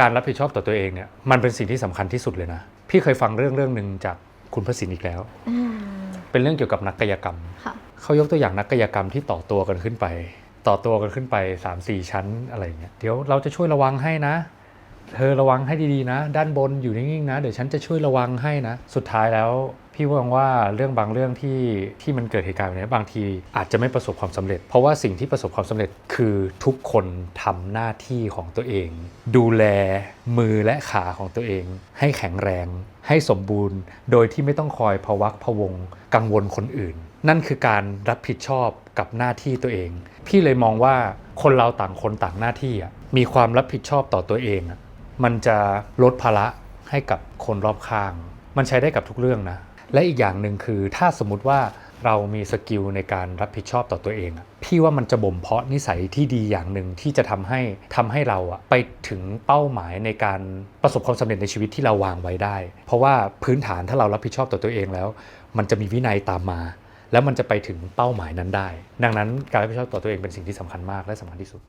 การรับผิดชอบต่อตัวเองเนี่ยมันเป็นสิ่งที่สำคัญที่สุดเลยนะ พี่เคยฟังเรื่องเรื่องหนึ่งจากคุณพระสินอีกแล้วอืมเป็นเรื่องเกี่ยวกับนักกายกรรมค่ะเขายกตัวอย่างนักกายกรรมที่ต่อตัวกันขึ้นไป ต่อตัวกันขึ้นไป 3 4 ชั้นอะไรอย่างเงี้ยเดี๋ยวเราจะช่วยระวังให้นะ เธอระวังให้ดีๆนะ ด้านบนอยู่นิ่งๆนะ เดี๋ยวฉันจะช่วยระวังให้นะ สุดท้ายแล้ว พี่มองว่าเรื่องบางเรื่องที่ที่มันเกิดเหตุการณ์แบบนี้บางทีอาจจะไม่ประสบความสำเร็จ เพราะว่าสิ่งที่ประสบความสำเร็จคือทุกคนทำหน้าที่ของตัวเอง ดูแลมือและขาของตัวเอง ให้แข็งแรง ให้สมบูรณ์ โดยที่ไม่ต้องคอยพวักพวงกังวลคนอื่น นั่นคือการรับผิดชอบกับหน้าที่ตัวเอง พี่เลยมองว่าคนเราต่างคนต่างหน้าที่มีความรับผิดชอบต่อตัวเองมันจะลดภาระให้กับคนรอบข้าง มันใช้ได้กับทุกเรื่องนะ และอีกอย่างหนึ่งคือถ้าสมมติว่าเรามีสกิลในการรับผิดชอบต่อตัวเองอะพี่ว่ามันจะบ่มเพาะนิสัยที่ดีอย่างหนึ่งที่จะทำให้ทำให้เราอะไปถึงเป้าหมายในการประสบความสำเร็จในชีวิตที่เราวางไว้ได้ เพราะว่าพื้นฐานถ้าเรารับผิดชอบต่อตัวเองแล้ว มันจะมีวินัยตามมา แล้วมันจะไปถึงเป้าหมายนั้นได้ ดังนั้นการรับผิดชอบต่อตัวเองเป็นสิ่งที่สำคัญมากและสำคัญที่สุด